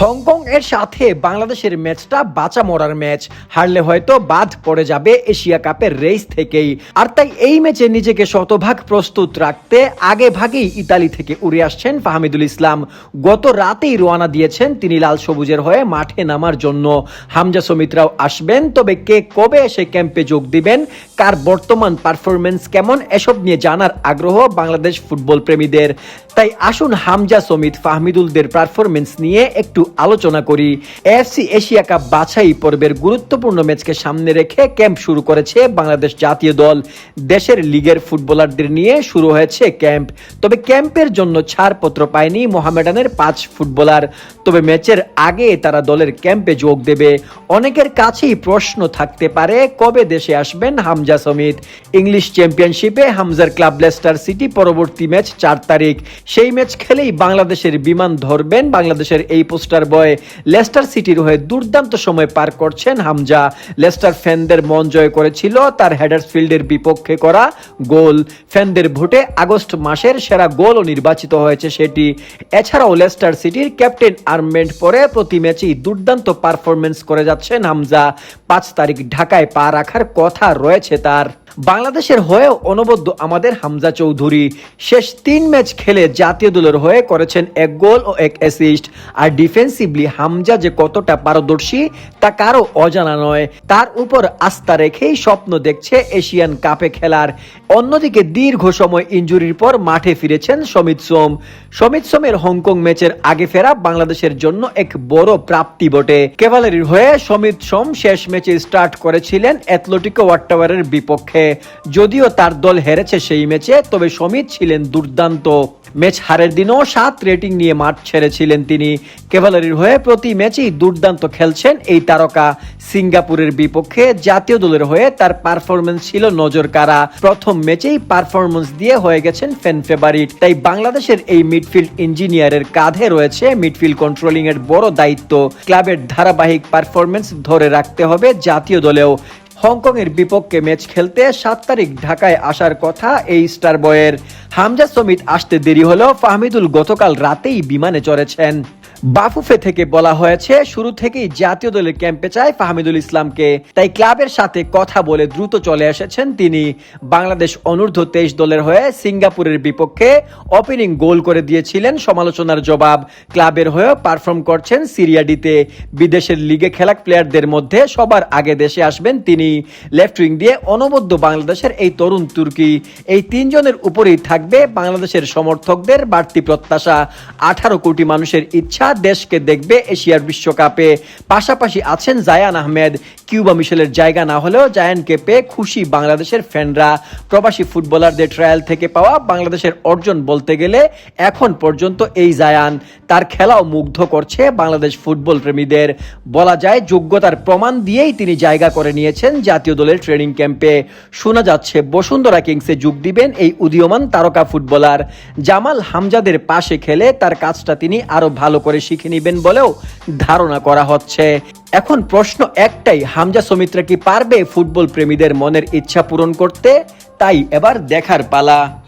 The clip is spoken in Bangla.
হংকং এর সাথে বাংলাদেশের ম্যাচটা বাঁচা মরার ম্যাচ। হারলে হয়তো বাদ পড়ে যাবে এশিয়া কাপের রেস থেকেই। আর তাই এই ম্যাচে নিজেকে শতভাগ প্রস্তুত রাখতে আগে ভাগেই ইতালি থেকে উড়ে আসছেন ফাহমিদুল ইসলাম। গত রাতেই রওনা দিয়েছেন তিনি লাল সবুজের হয়ে মাঠে নামার জন্য। হামজা সমিত্রাও আসবেন, তবে কে কবে এসে ক্যাম্পে যোগ দিবেন, কার বর্তমান পারফরমেন্স কেমন, এসব নিয়ে জানার আগ্রহ বাংলাদেশ ফুটবল প্রেমীদের। তাই আসুন হামজা, সমিত, ফাহমিদুলদের পারফরমেন্স নিয়ে একটু আলোচনা করি। এফসি এশিয়া কাপ বাছাই পর্বের গুরুত্বপূর্ণ ম্যাচকে সামনে রেখে ক্যাম্প শুরু করেছে বাংলাদেশ জাতীয় দল। দেশের লিগের ফুটবলারদের নিয়ে শুরু হয়েছে ক্যাম্প। তবে ক্যাম্পের জন্য ছাড়পত্র পায়নি মোহামেডানের পাঁচ ফুটবলার। তবে ম্যাচের আগে তারা দলের ক্যাম্পে যোগ দেবে। অনেকের কাছেই প্রশ্ন থাকতে পারে, কবে দেশে আসবেন হামজা সমিত? ইংলিশ চ্যাম্পিয়নশিপে হামজার ক্লাব লেস্টার সিটি পরবর্তী ম্যাচ চার তারিখ। সেই ম্যাচ খেলেই বাংলাদেশের বিমান ধরবেন বাংলাদেশের এই পোস্টার বয়। লেস্টার সিটির হয়ে দুর্দান্ত সময় পার করছেন হামজা। লেস্টার ফ্যানদের মন জয় করেছিল তার হেডার্সফিল্ডের বিপক্ষে করা গোল। ফ্যানদের ভোটে আগস্ট মাসের সেরা গোলও নির্বাচিত হয়েছে সেটি। এছাড়াও লেস্টার সিটির ক্যাপ্টেন আর্মমেন্ট পরে প্রতি ম্যাচেই দুর্দান্ত পারফরমেন্স করে যাচ্ছেন হামজা। পাঁচ তারিখ ঢাকায় পা রাখার কথা রয়েছে তার। বাংলাদেশের হয়েও অনবদ্য আমাদের হামজা চৌধুরী। শেষ তিন ম্যাচ খেলে জাতীয় দলের হয়ে করেছেন এক গোল ও এক অ্যাসিস্ট আর ডিফেন্সিভলি হামজা যে কতটা পারদর্শী, তা কারও অজানা নয়। তার উপর আস্থা রেখেই স্বপ্ন দেখছে এশিয়ান কাপে খেলার। অন্যদিকে দীর্ঘ সময় ইঞ্জুরির পর মাঠে ফিরেছেন সমিত সোম। সমিত সোমের হংকং ম্যাচের আগে ফেরা বাংলাদেশের জন্য এক বড় প্রাপ্তি বটে। কেভালারির হয়ে সমিত সোম শেষ ম্যাচে স্টার্ট করেছিলেন অ্যাথলেটিকো ওয়াট্টাওয়ারের বিপক্ষে। যদিও তার দল হেরেছে সেই ম্যাচে, তবে সমিত ছিলেন দুর্দান্ত। ম্যাচ হারের দিনও সাত রেটিং নিয়ে মাঠ ছেড়েছিলেন তিনি। কেভালারির হয়ে প্রতি ম্যাচেই দুর্দান্ত খেলছেন এই তারকা। সিঙ্গাপুরের বিপক্ষে জাতীয় দলের হয়ে তার পারফরমেন্স ছিল নজর কারা প্রথম ম্যাচেই পারফরমেন্স দিয়ে হয়ে গেছেন ফ্যান ফেভারিট। তাই বাংলাদেশের এই মিডফিল্ড ইঞ্জিনিয়ারের কাঁধে রয়েছে মিডফিল্ড কন্ট্রোলিং এর বড় দায়িত্ব। ক্লাবের ধারাবাহিক পারফরমেন্স ধরে রাখতে হবে জাতীয় দলেও। হংকং এর বিপক্ষে ম্যাচ খেলতে সাত তারিখ ঢাকায় আসার কথা এই স্টার বয়ের হামজা সমিত আসতে দেরি হলেও ফাহমিদুল গতকাল রাতেই বিমানে চড়েছেন। বাফুফে থেকে বলা হয়েছে, শুরু থেকেই জাতীয় দলের ক্যাম্পে চায় ফাহমিদুল ইসলামকে। তাই ক্লাবের সাথে কথা বলে দ্রুত চলে এসেছেন তিনি। বাংলাদেশ অনূর্ধ্ব তেইশ দলের হয়ে সিঙ্গাপুরের বিপক্ষে ওপেনিং গোল করে দিয়েছিলেন সমালোচনার জবাব। ক্লাবের হয়েও পারফর্ম করছেন সিরিয়াডিতে বিদেশের লিগে খেলা প্লেয়ারদের মধ্যে সবার আগে দেশে আসবেন তিনি। লেফট উইং দিয়ে অনবদ্য বাংলাদেশের এই তরুণ তুর্কি। এই তিনজনের উপরেই থাকবে বাংলাদেশের সমর্থকদের বাড়তি প্রত্যাশা। আঠারো কোটি মানুষের ইচ্ছা দেশকে দেখবে এশিয়ার বিশ্বকাপে। পাশাপাশি আছেন জায়ান আহমেদ। কিউবা মিশেলের জায়গা না হলেও জায়ানকে পেয়ে খুশি বাংলাদেশের ফ্যানরা। প্রবাসী ফুটবলারদের ট্রায়াল থেকে পাওয়া বাংলাদেশের অর্জন বলতে গেলে এখন পর্যন্ত এই জায়ান। তার খেলাও মুগ্ধ করছে বাংলাদেশ ফুটবল প্রেমীদের। বলা যায়, যোগ্যতার প্রমাণ দিয়েই তিনি জায়গা করে নিয়েছেন জাতীয় দলের ট্রেনিং ক্যাম্পে। শোনা যাচ্ছে, বসুন্ধরা কিংসে যোগ দিবেন এই উদীয়মান তারকা ফুটবলার। জামাল হামজাদের পাশে খেলে তার কাজটা তিনি আরও ভালো করে শিখে নেবেন বলেও ধারণা করা হচ্ছে। এখন প্রশ্ন একটাই, হামজা সমিত্রা কি পারবে ফুটবল প্রেমীদের মনের ইচ্ছা পূরণ করতে? তাই এবার দেখার পালা।